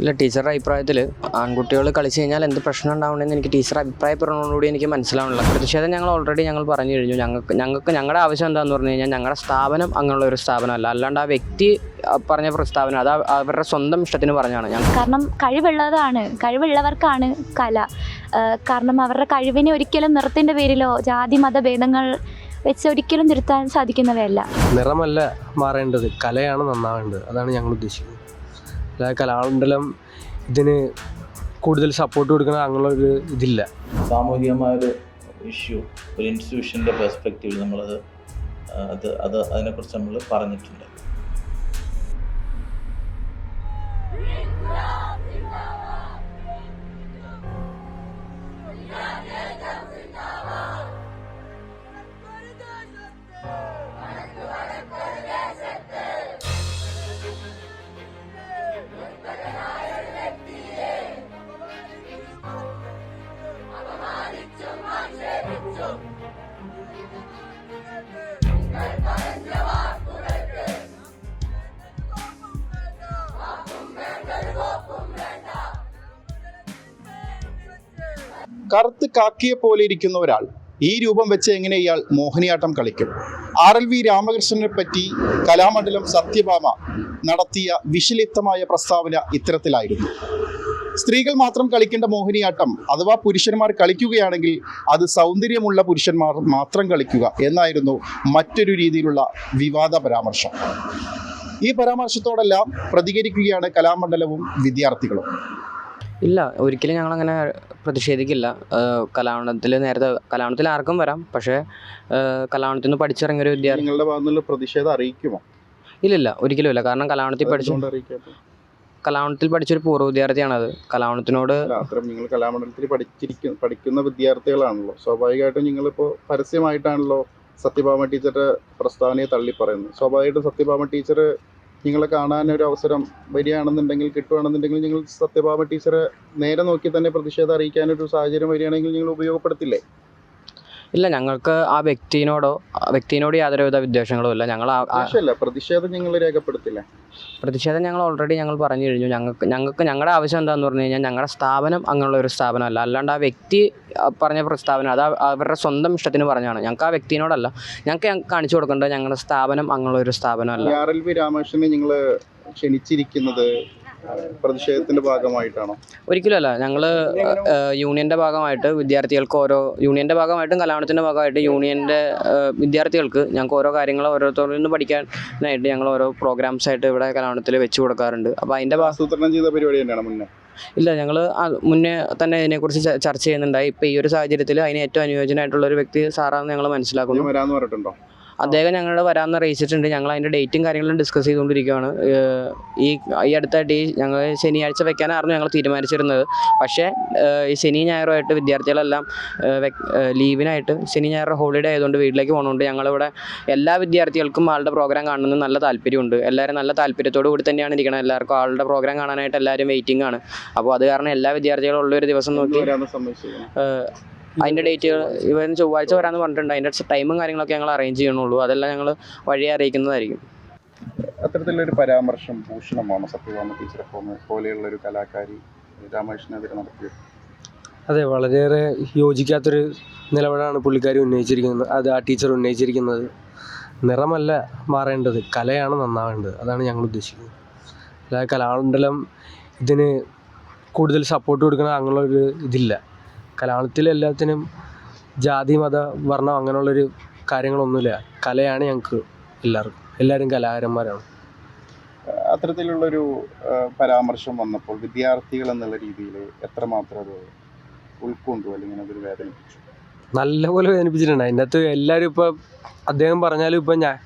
ഇല്ല ടീച്ചറുടെ അഭിപ്രായത്തിൽ ആൺകുട്ടികൾ കളിച്ചു കഴിഞ്ഞാൽ എന്ത് പ്രശ്നം ഉണ്ടാവണമെന്ന് എനിക്ക് ടീച്ചർ അഭിപ്രായപ്പെടുന്നതോടുകൂടി എനിക്ക് മനസ്സിലാവണില്ല. പ്രതിഷേധം ഞങ്ങൾ ഓൾറെഡി ഞങ്ങൾ പറഞ്ഞു കഴിഞ്ഞു. ഞങ്ങൾക്ക് ഞങ്ങൾക്ക് ഞങ്ങളുടെ ആവശ്യം എന്താണെന്ന് പറഞ്ഞു കഴിഞ്ഞാൽ ഞങ്ങളുടെ സ്ഥാപനം അങ്ങനെയുള്ള ഒരു സ്ഥാപനമല്ല. അല്ലാണ്ട് ആ വ്യക്തി പറഞ്ഞ പ്രസ്താവന അത് അവരുടെ സ്വന്തം ഇഷ്ടത്തിന് പറഞ്ഞാണ് ഞാൻ കാരണം കഴിവുള്ളതാണ് കഴിവുള്ളവർക്കാണ് കല. കാരണം അവരുടെ കഴിവിനെ ഒരിക്കലും നിറത്തിന്റെ പേരിലോ ജാതി മതഭേദങ്ങൾ വെച്ച് ഒരിക്കലും തിരുത്താൻ സാധിക്കുന്നവയല്ല. നിറമല്ല മാറേണ്ടത് കലയാണ് നന്നാവേണ്ടത്. അതാണ് ഞങ്ങൾ ഉദ്ദേശിക്കുന്നത്. കലാമണ്ഡലം ഇതിന് കൂടുതൽ സപ്പോർട്ട് കൊടുക്കുന്ന അങ്ങനെയുള്ള ഒരു ഇതില്ല. സാമൂഹികമായ ഒരു ഇഷ്യൂ ഒരു ഇൻസ്റ്റിറ്റ്യൂഷന്റെ പെർസ്പെക്റ്റീവിൽ നമ്മളത് അത് അത് അതിനെക്കുറിച്ച് നമ്മൾ പറഞ്ഞിട്ടുണ്ട്. കറുത്ത് കാക്കിയെ പോലെ ഇരിക്കുന്ന ഒരാൾ. ഈ രൂപം വെച്ച് എങ്ങനെ ഇയാൾ മോഹിനിയാട്ടം കളിക്കും? ആർ എൽ വി രാമകൃഷ്ണനെ പറ്റി കലാമണ്ഡലം സത്യഭാമ നടത്തിയ വിശലിപ്തമായ പ്രസ്താവന ഇത്തരത്തിലായിരുന്നു. സ്ത്രീകൾ മാത്രം കളിക്കേണ്ട മോഹിനിയാട്ടം അഥവാ പുരുഷന്മാർ കളിക്കുകയാണെങ്കിൽ അത് സൗന്ദര്യമുള്ള പുരുഷന്മാർ മാത്രം കളിക്കുക എന്നായിരുന്നു മറ്റൊരു രീതിയിലുള്ള വിവാദ പരാമർശം. ഈ പരാമർശത്തോടെല്ലാം പ്രതികരിക്കുകയാണ് കലാമണ്ഡലവും വിദ്യാർത്ഥികളും. ഇല്ല ഒരിക്കലും ഞങ്ങളങ്ങനെ പ്രതിഷേധിക്കില്ല. കലാവണത്തിൽ നേരത്തെ കലാവണത്തിൽ ആർക്കും വരാം. പക്ഷേ കലാവണത്തിൽ നിന്ന് പഠിച്ചിറങ്ങിയ ഒരു വിദ്യാർത്ഥി നിങ്ങളുടെ ഭാഗത്തുനിന്നുള്ള പ്രതിഷേധം അറിയിക്കുമോ? ഇല്ലില്ല ഒരിക്കലും ഇല്ല. കാരണം കലാവണത്തിൽ പഠിച്ചു കലാവണത്തിൽ പഠിച്ച കലാവണത്തിൽ പഠിച്ചൊരു പൂർവ അത്. കലാവണത്തിനോട് നിങ്ങൾ കലാമണ്ഡലത്തിൽ പഠിച്ചിരിക്കുന്ന പഠിക്കുന്ന വിദ്യാർത്ഥികളാണല്ലോ. സ്വാഭാവികമായിട്ടും നിങ്ങളിപ്പോൾ പരസ്യമായിട്ടാണല്ലോ സത്യഭാമ ടീച്ചറുടെ പ്രസ്താവനയെ തള്ളി പറയുന്നത് സ്വാഭാവികമായിട്ടും സത്യഭാമ ടീച്ചർ നിങ്ങളെ കാണാനൊരു ഒരു അവസരം വരികയാണെന്നുണ്ടെങ്കിൽ കിട്ടുകയാണെന്നുണ്ടെങ്കിൽ നിങ്ങൾ സത്യഭാമ ടീച്ചറെ നേരെ നോക്കി തന്നെ പ്രതിഷേധം അറിയിക്കാനൊരു സാഹചര്യം വരികയാണെങ്കിൽ നിങ്ങൾ ഉപയോഗപ്പെടുത്തില്ലേ? ഇല്ല ഞങ്ങൾക്ക് ആ വ്യക്തിനോടോ വ്യക്തിനോട് യാതൊരുവിധ വിദ്വേഷങ്ങളും ഇല്ല. ഞങ്ങൾ പ്രതിഷേധം നിങ്ങൾ രേഖപ്പെടുത്തില്ലേ? പ്രതിഷേധം ഞങ്ങൾ ഓൾറെഡി ഞങ്ങൾ പറഞ്ഞു കഴിഞ്ഞു. ഞങ്ങൾക്ക് ഞങ്ങൾക്ക് ഞങ്ങളുടെ ആവശ്യം എന്താണെന്ന് പറഞ്ഞു കഴിഞ്ഞാൽ ഞങ്ങളുടെ സ്ഥാപനം അങ്ങനെയുള്ള ഒരു സ്ഥാപനമല്ല. അല്ലാണ്ട് ആ വ്യക്തി പറഞ്ഞ പ്രസ്താവന അത് അവരുടെ സ്വന്തം ഇഷ്ടത്തിന് പറഞ്ഞാണ് ഞങ്ങൾക്ക് ആ വ്യക്തിനോടല്ല. ഞങ്ങൾക്ക് കാണിച്ചു കൊടുക്കേണ്ടത് ഞങ്ങളുടെ സ്ഥാപനം അങ്ങനെയുള്ള ഒരു സ്ഥാപനമല്ല. നിങ്ങൾ ക്ഷണിച്ചിരിക്കുന്നത് പ്രതിഷേധത്തിന്റെ ഭാഗമായിട്ടാണോ? ഒരിക്കലും അല്ല. ഞങ്ങൾ യൂണിയന്റെ ഭാഗമായിട്ട് വിദ്യാർത്ഥികൾക്ക് ഓരോ യൂണിയന്റെ ഭാഗമായിട്ടും കലാണത്തിന്റെ ഭാഗമായിട്ട് യൂണിയന്റെ വിദ്യാർത്ഥികൾക്ക് ഞങ്ങൾക്ക് ഓരോ കാര്യങ്ങൾ ഓരോരുത്തരിൽ നിന്ന് പഠിക്കാനായിട്ട് ഞങ്ങൾ ഓരോ പ്രോഗ്രാംസ് ആയിട്ട് ഇവിടെ കലാണത്തിൽ വെച്ച് കൊടുക്കാറുണ്ട്. അപ്പോൾ അതിന്റെ ആസൂത്രണം ചെയ്ത പരിപാടി തന്നെയാണ് മുന്നേ? ഇല്ല ഞങ്ങൾ മുന്നേ തന്നെ ഇതിനെക്കുറിച്ച് ചർച്ച ചെയ്യുന്നുണ്ടായി. ഇപ്പോൾ ഈ ഒരു സാഹചര്യത്തിൽ അതിന് ഏറ്റവും അനുയോജ്യനായിട്ടുള്ള ഒരു വ്യക്തി സാറാണെന്ന് ഞങ്ങൾ മനസ്സിലാക്കുന്നു. വരാന്ന് പറഞ്ഞിട്ടുണ്ടോ? അദ്ദേഹം ഞങ്ങളുടെ വരാമെന്ന് അറിയിച്ചിട്ടുണ്ട്. ഞങ്ങൾ അതിന്റെ ഡേറ്റും കാര്യങ്ങളും ഡിസ്കസ് ചെയ്തുകൊണ്ടിരിക്കുകയാണ് ഈ ഈ അടുത്തായിട്ട് ഈ ഞങ്ങൾ ശനിയാഴ്ച വെക്കാനായിരുന്നു ഞങ്ങൾ തീരുമാനിച്ചിരുന്നത്. പക്ഷേ ഈ ശനി ഞായറുമായിട്ട് വിദ്യാർത്ഥികളെല്ലാം ലീവിനായിട്ട് ശനി ഞായർ ഹോളിഡേ ആയതുകൊണ്ട് വീട്ടിലേക്ക് പോകുന്നതുകൊണ്ട് ഞങ്ങളിവിടെ എല്ലാ വിദ്യാർത്ഥികൾക്കും ആളുടെ പ്രോഗ്രാം കാണണമെന്ന് നല്ല താല്പര്യമുണ്ട്. എല്ലാവരും നല്ല താല്പര്യത്തോടു കൂടി തന്നെയാണ് ഇരിക്കുന്നത് എല്ലാവർക്കും ആളുടെ പ്രോഗ്രാം കാണാനായിട്ട് എല്ലാവരും വെയിറ്റിംഗ് ആണ്. അപ്പോൾ അത് കാരണം എല്ലാ വിദ്യാർത്ഥികളും ഉള്ള ഒരു ദിവസം നോക്കി അതിന്റെ ഡേറ്റുകൾ ഇവൻ ചൊവ്വാഴ്ച വരാമെന്ന് പറഞ്ഞിട്ടുണ്ട്. അതിന്റെ ടൈമും കാര്യങ്ങളൊക്കെ ഞങ്ങൾ അറേഞ്ച് ചെയ്യണുള്ളൂ. അതെല്ലാം ഞങ്ങൾ വഴിയെ അറിയിക്കുന്നതായിരിക്കും. അത്തരത്തിലൊരു പരാമർശം ഭൂഷണമാണ് സത്യഭാമ ടീച്ചറെ പോലെ പോലെയുള്ള ഒരു കലാകാരി രാമകൃഷ്ണനെതിരെ നടത്തിയത്? അതെ വളരെയേറെ യോജിക്കാത്തൊരു നിലപാടാണ് പുള്ളിക്കാരി ഉന്നയിച്ചിരിക്കുന്നത്. അത് ആ ടീച്ചർ ഉന്നയിച്ചിരിക്കുന്നത്. നിറമല്ല മാറേണ്ടത് കലയാണ് നന്നാവേണ്ടത്. അതാണ് ഞങ്ങൾ ഉദ്ദേശിക്കുന്നത്. അല്ലാതെ കലാമണ്ഡലം ഇതിന് കൂടുതൽ സപ്പോർട്ട് കൊടുക്കണ അങ്ങനെയുള്ള ഒരു ഇതില്ല. കലാമണ്ഡലത്തിൽ എല്ലാത്തിനും ജാതി മത വർണം അങ്ങനെയുള്ളൊരു കാര്യങ്ങളൊന്നുമില്ല. കലയാണ് ഞങ്ങൾക്ക് എല്ലാവർക്കും എല്ലാവരും കലാകാരന്മാരാണ്. അത്തരത്തിലുള്ളൊരു പരാമർശം വന്നപ്പോൾ വിദ്യാർത്ഥികൾ എന്നുള്ള രീതിയിൽ എത്രമാത്രം അത് ഉൾക്കൊണ്ടു അല്ലെങ്കിൽ അതൊരു വേദനിപ്പിച്ചു? നല്ലപോലെ വേദനിപ്പിച്ചിട്ടുണ്ട്. അതിന്റെ അകത്ത് എല്ലാവരും ഇപ്പോൾ അദ്ദേഹം പറഞ്ഞാലും ഇപ്പം ഞാൻ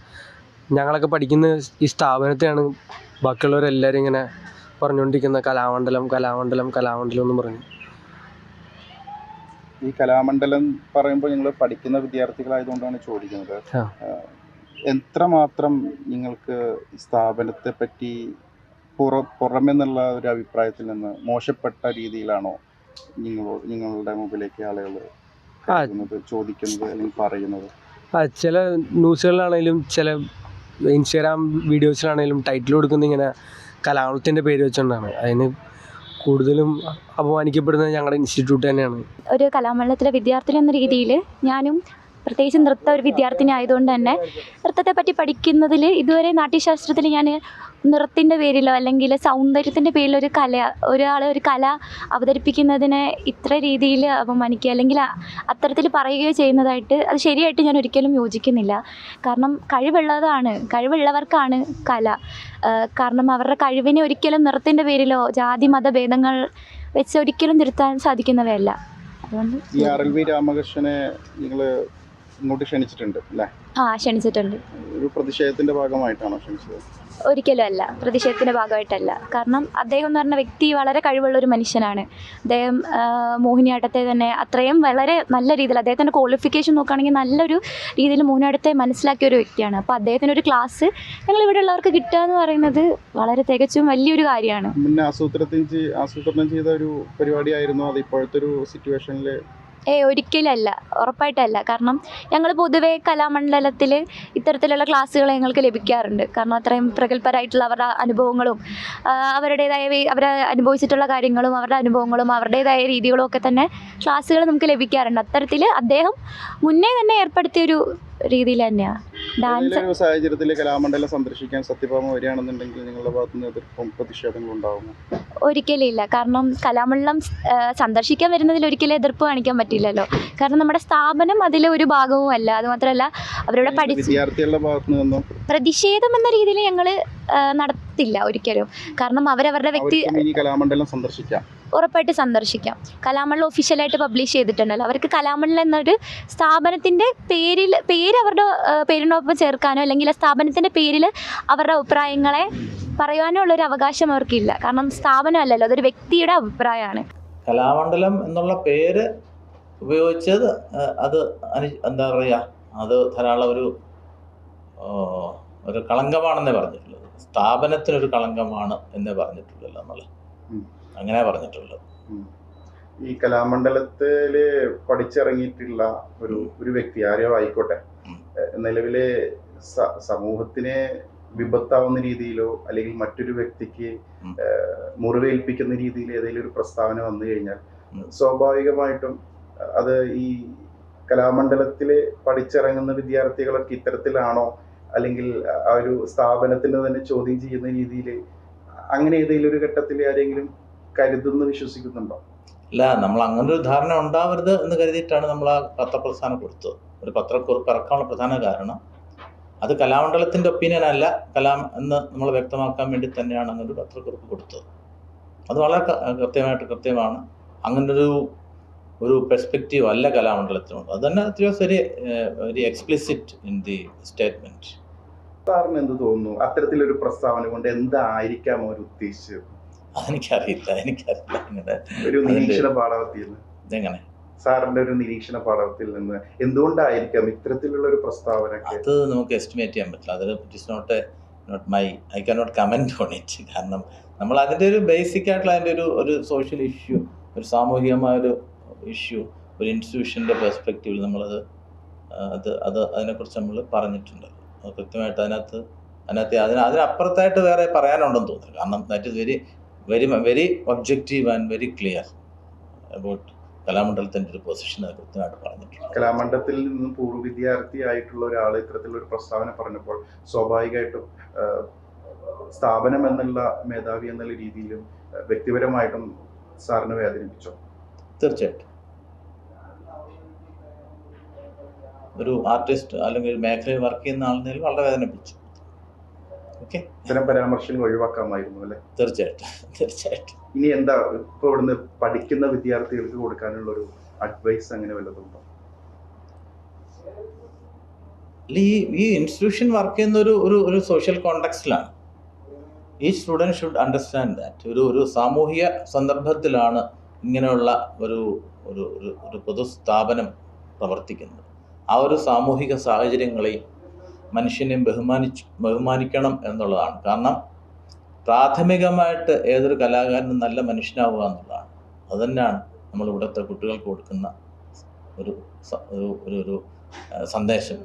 ഞങ്ങളൊക്കെ പഠിക്കുന്ന ഈ സ്ഥാപനത്തെയാണ് ബാക്കിയുള്ളവരെല്ലാവരും ഇങ്ങനെ പറഞ്ഞുകൊണ്ടിരിക്കുന്ന കലാമണ്ഡലം കലാമണ്ഡലം കലാമണ്ഡലം എന്ന് പറഞ്ഞു. ഈ കലാമണ്ഡലം പറയുമ്പോൾ നിങ്ങൾ പഠിക്കുന്ന വിദ്യാർത്ഥികളായതുകൊണ്ടാണ് ചോദിക്കുന്നത്. എത്രമാത്രം നിങ്ങൾക്ക് സ്ഥാപനത്തെ പറ്റി പുറ പുറമെന്നുള്ള ഒരു അഭിപ്രായത്തിൽ നിന്ന് മോശപ്പെട്ട രീതിയിലാണോ നിങ്ങൾ നിങ്ങളുടെ മുമ്പിലേക്ക് ആളുകൾ ചോദിക്കുന്നത് അല്ലെങ്കിൽ പറയുന്നത്? ചില ന്യൂസുകളിലാണെങ്കിലും ചില ഇൻസ്റ്റാഗ്രാം വീഡിയോസിലാണെങ്കിലും ടൈറ്റിൽ കൊടുക്കുന്ന ഇങ്ങനെ കലാമണ്ഡലത്തിന്റെ പേര് വെച്ചുകൊണ്ടാണ്. അതിന് കൂടുതലും അപമാനിക്കപ്പെടുന്നത് ഞങ്ങളുടെ ഇൻസ്റ്റിറ്റ്യൂട്ട് തന്നെയാണ്. ഒരു കലാമണ്ഡലത്തിലെ വിദ്യാർത്ഥിനി എന്ന രീതിയിൽ ഞാനും പ്രത്യേകിച്ച് നൃത്ത ഒരു വിദ്യാർത്ഥിനി ആയതുകൊണ്ട് തന്നെ നൃത്തത്തെ പറ്റി പഠിക്കുന്നതിൽ ഇതുവരെ നാട്യശാസ്ത്രത്തിൽ ഞാൻ നൃത്തിന്റെ പേരിലോ അല്ലെങ്കിൽ സൗന്ദര്യത്തിന്റെ പേരിലോ ഒരു കല ഒരാൾ ഒരു കല അവതരിപ്പിക്കുന്നതിനെ ഇത്ര രീതിയിൽ അപമാനിക്കുക അല്ലെങ്കിൽ അത്തരത്തിൽ പറയുകയോ ചെയ്യുന്നതായിട്ട് അത് ശരിയായിട്ട് ഞാൻ ഒരിക്കലും യോജിക്കുന്നില്ല. കാരണം കഴിവുള്ളതാണ് കഴിവുള്ളവർക്കാണ് കല. കാരണം അവരുടെ കഴിവിനെ ഒരിക്കലും നൃത്തിന്റെ പേരിലോ ജാതി മത മതഭേദങ്ങൾ വെച്ച് ഒരിക്കലും തിരുത്താൻ സാധിക്കുന്നവയല്ല. അതുകൊണ്ട് രാമകൃഷ്ണനെ നിങ്ങൾ ഇങ്ങോട്ട് ക്ഷണിച്ചിട്ടുണ്ട് അല്ലേ? ആ ക്ഷണിച്ചിട്ടുണ്ട്. ഒരു പ്രതിഷേധത്തിന്റെ ഭാഗമായിട്ടാണോ ക്ഷണിച്ചത്? ഒരിക്കലും അല്ല പ്രതിഷേധത്തിന്റെ ഭാഗമായിട്ടല്ല. കാരണം അദ്ദേഹം എന്ന് പറഞ്ഞ വ്യക്തി വളരെ കഴിവുള്ള ഒരു മനുഷ്യനാണ്. അദ്ദേഹം മോഹിനിയാട്ടത്തെ തന്നെ അത്രയും വളരെ നല്ല രീതിയിൽ അദ്ദേഹത്തിന്റെ ക്വാളിഫിക്കേഷൻ നോക്കുകയാണെങ്കിൽ നല്ലൊരു രീതിയിൽ മോഹിനിയാട്ടത്തെ മനസ്സിലാക്കിയ ഒരു വ്യക്തിയാണ്. അപ്പോൾ അദ്ദേഹത്തിന് ഒരു ക്ലാസ് ഞങ്ങൾ ഇവിടെ ഉള്ളവർക്ക് കിട്ടുക എന്ന് പറയുന്നത് വളരെ തികച്ചും വലിയൊരു കാര്യമാണ്. മുന്നേ ആസൂത്രണം ചെയ്ത ഒരു പരിപാടിയായിരുന്നു അത് ഇപ്പോഴത്തെ ഒരു സിറ്റുവേഷനിൽ ഏ ഒരിക്കലല്ല. ഉറപ്പായിട്ടല്ല. കാരണം ഞങ്ങൾ പൊതുവേ കലാമണ്ഡലത്തിൽ ഇത്തരത്തിലുള്ള ക്ലാസ്സുകൾ ഞങ്ങൾക്ക് ലഭിക്കാറുണ്ട്. കാരണം അത്രയും പ്രഗത്ഭരായിട്ടുള്ള അവരുടെ അനുഭവങ്ങളും അവരുടേതായ അവർ അനുഭവിച്ചിട്ടുള്ള കാര്യങ്ങളും അവരുടെ അനുഭവങ്ങളും അവരുടേതായ രീതികളും ഒക്കെ തന്നെ ക്ലാസ്സുകൾ നമുക്ക് ലഭിക്കാറുണ്ട്. അത്തരത്തിൽ അദ്ദേഹം മുന്നേ തന്നെ ഏർപ്പെടുത്തിയൊരു രീതിയിൽ തന്നെയാണ് ഡാൻസ് സാഹചര്യത്തിൽ കലാമണ്ഡലം സന്ദർശിക്കാൻ സത്യഭാമ വരികയാണെന്നുണ്ടെങ്കിൽ നിങ്ങളുടെ ഭാഗത്ത് നിന്ന് എതിർപ്പും പ്രതിഷേധങ്ങളും ഒരിക്കലില്ല ഒരിക്കലും ഇല്ല. കാരണം കലാമണ്ഡലം സന്ദർശിക്കാൻ വരുന്നതിൽ ഒരിക്കലും എതിർപ്പ് കാണിക്കാൻ പറ്റില്ലല്ലോ. കാരണം നമ്മുടെ സ്ഥാപനം അതിലെ ഒരു ഭാഗവും അല്ല. അതുമാത്രമല്ല അവരുടെ വിദ്യാർത്ഥികളുടെ ഭാഗത്ത് നിന്നും പ്രതിഷേധം എന്ന രീതിയിൽ ഞങ്ങൾ നടത്തില്ല ഒരിക്കലും. കാരണം അവരവരുടെ വ്യക്തി കലാമണ്ഡലം സന്ദർശിക്കാം. ഉറപ്പായിട്ട് സന്ദർശിക്കാം. കലാമണ്ഡലം ഒഫീഷ്യലായിട്ട് പബ്ലിഷ് ചെയ്തിട്ടുണ്ടല്ലോ. അവർക്ക് കലാമണ്ഡലം എന്നൊരു സ്ഥാപനത്തിന്റെ പേരിൽ പേര് അവരുടെ പേരിനൊപ്പം ചേർക്കാനോ അല്ലെങ്കിൽ ആ സ്ഥാപനത്തിന്റെ പേരിൽ അവരുടെ അഭിപ്രായങ്ങളെ പറയാനോ ഉള്ളൊരു അവകാശം അവർക്കില്ല. കാരണം സ്ഥാപനമല്ലല്ലോ അതൊരു വ്യക്തിയുടെ അഭിപ്രായമാണ്. കലാമണ്ഡലം എന്നുള്ള പേര് ഉപയോഗിച്ചത് അത് എന്താ പറയുക അത് ധാരാളം ഒരു ഒരു കളങ്കമാണെന്നേ പറഞ്ഞിട്ടുള്ളത് സ്ഥാപനത്തിനൊരു കളങ്കമാണ് എന്നേ പറഞ്ഞിട്ടുള്ളല്ലോ ഉം. അങ്ങനെ പറഞ്ഞിട്ടുള്ളത്. ഈ കലാമണ്ഡലത്തിൽ പഠിച്ചിറങ്ങിയിട്ടുള്ള ഒരു ഒരു വ്യക്തി ആരോ ആയിക്കോട്ടെ നിലവിലെ സമൂഹത്തിനെ വിപത്താവുന്ന രീതിയിലോ അല്ലെങ്കിൽ മറ്റൊരു വ്യക്തിക്ക് മുറിവേൽപ്പിക്കുന്ന രീതിയിൽ ഏതെങ്കിലും ഒരു പ്രസ്താവന വന്നു കഴിഞ്ഞാൽ സ്വാഭാവികമായിട്ടും അത് ഈ കലാമണ്ഡലത്തിൽ പഠിച്ചിറങ്ങുന്ന വിദ്യാർത്ഥികളൊക്കെ ഇത്തരത്തിലാണോ അല്ലെങ്കിൽ ആ ഒരു സ്ഥാപനത്തിന് തന്നെ ചോദ്യം ചെയ്യുന്ന രീതിയിൽ അങ്ങനെ ഏതെങ്കിലും ഒരു ഘട്ടത്തിൽ ആരെങ്കിലും കരുതുന്നു വിശ്വസിക്കുന്നുണ്ടോ? ഇല്ല നമ്മൾ അങ്ങനെ ഒരു ധാരണ ഉണ്ടാവരുത് എന്ന് കരുതിയിട്ടാണ് നമ്മൾ ആ പത്രപ്രസ്ഥാനം കൊടുത്തത്. ഒരു പത്രക്കുറിപ്പ് ഇറക്കാനുള്ള പ്രധാന കാരണം അത് കലാമണ്ഡലത്തിന്റെ ഒപ്പീനിയൻ അല്ല കലാം എന്ന് നമ്മൾ വ്യക്തമാക്കാൻ വേണ്ടി തന്നെയാണ് അങ്ങനെ ഒരു പത്രക്കുറിപ്പ് കൊടുത്തത്. അത് വളരെ കൃത്യമായിട്ട് കൃത്യമാണ്. അങ്ങനൊരു ഒരു പെർസ്പെക്റ്റീവ് അല്ല കലാമണ്ഡലത്തിനുണ്ട് അത് തന്നെ അത്രയോ ശരി very explicit in the statement സാറിന് എന്ത് തോന്നുന്നു? അത്തരത്തിലൊരു പ്രസ്താവന കൊണ്ട് എന്തായിരിക്കാം അവർ ഉദ്ദേശിച്ചത്? എനിക്കറിയില്ല എനിക്കറിയില്ല അങ്ങനെ. ഒരു നിരീക്ഷണ പാഠവത്തിൽ നിന്ന്. സാറിന്റെ ഒരു നിരീക്ഷണ പാഠവത്തിൽ നിന്ന് എന്തുകൊണ്ടായിരിക്കാം ഇത്തരത്തിലുള്ള ഒരു പ്രസ്താവന അത് നമുക്ക് എസ്റ്റിമേറ്റ് ചെയ്യാൻ പറ്റില്ല. അത് it is not not my I can not comment on it കാരണം നമ്മൾ അതിന്റെ ഒരു ബേസിക് ആയിട്ടുള്ള അതിന്റെ ഒരു ഒരു സോഷ്യൽ ഇഷ്യൂ ഒരു സാമൂഹികമായ ഒരു ഇഷ്യൂ ഒരു ഇൻസ്റ്റിറ്റ്യൂഷന്റെ പെർസ്പെക്റ്റീവിൽ നമ്മളത് അത് അത് അതിനെക്കുറിച്ച് നമ്മൾ പറഞ്ഞിട്ടുണ്ട് കൃത്യമായിട്ട് അതിനകത്ത് അതിനകത്ത് അതിന് അതിനപ്പുറത്തായിട്ട് വേറെ പറയാനുണ്ടെന്ന് തോന്നുന്നു കാരണം that is very very very objective and very clear about കലാമണ്ഡലത്തിന്റെ ഒരു പൊസിഷൻ അത് കൃത്യമായിട്ട് പറഞ്ഞിട്ടുണ്ട്. കലാമണ്ഡലത്തിൽ നിന്നും പൂർവ വിദ്യാർത്ഥി ആയിട്ടുള്ള ഒരാൾ ഇത്തരത്തിലൊരു പ്രസ്താവന പറഞ്ഞപ്പോൾ സ്വാഭാവികമായിട്ടും സ്ഥാപനം എന്നുള്ള മേധാവി എന്നുള്ള രീതിയിലും വ്യക്തിപരമായിട്ടും സാറിനെ വേദനിപ്പിച്ചോ? തീർച്ചയായിട്ടും. ഒരു ആർട്ടിസ്റ്റ് അല്ലെങ്കിൽ ഒരു മേഖലയിൽ വർക്ക് ചെയ്യുന്ന ആളിനെ വളരെ വേദനിപ്പിച്ചു. ഓക്കെ ഇത്തരം പരാമർശങ്ങൾ ഒഴിവാക്കാമായിരുന്നു അല്ലെ? തീർച്ചയായിട്ടും. തീർച്ചയായിട്ടും. ഇനി എന്താ ഇപ്പൊ ഇവിടുന്ന് പഠിക്കുന്ന വിദ്യാർത്ഥികൾക്ക് കൊടുക്കാനുള്ള ഒരു അഡ്വൈസ് അങ്ങനെ വല്ലതുണ്ടോ? ഈ ഈ ഇൻസ്റ്റിറ്റ്യൂഷൻ വർക്ക് ചെയ്യുന്ന ഒരു ഒരു ഒരു സോഷ്യൽ കോണ്ടക്സ്റ്റിലാണ് ഈ സ്റ്റുഡന്റ് ഷുഡ് അണ്ടർസ്റ്റാൻഡ് ദാറ്റ് ഒരു ഒരു സാമൂഹിക സന്ദർഭത്തിലാണ് ഇങ്ങനെയുള്ള ഒരു ഒരു ഒരു ഒരു പൊതു സ്ഥാപനം പ്രവർത്തിക്കുന്നത്. ആ ഒരു സാമൂഹിക സാഹചര്യങ്ങളെയും മനുഷ്യനെ ബഹുമാനിച്ച് ബഹുമാനിക്കണം എന്നുള്ളതാണ്. കാരണം പ്രാഥമികമായിട്ട് ഏതൊരു കലാകാരനും നല്ല മനുഷ്യനാവുക എന്നുള്ളതാണ്. അതുതന്നെയാണ് നമ്മൾ ഇവിടുത്തെ കുട്ടികൾക്ക് കൊടുക്കുന്ന ഒരു ഒരു ഒരു സന്ദേശം.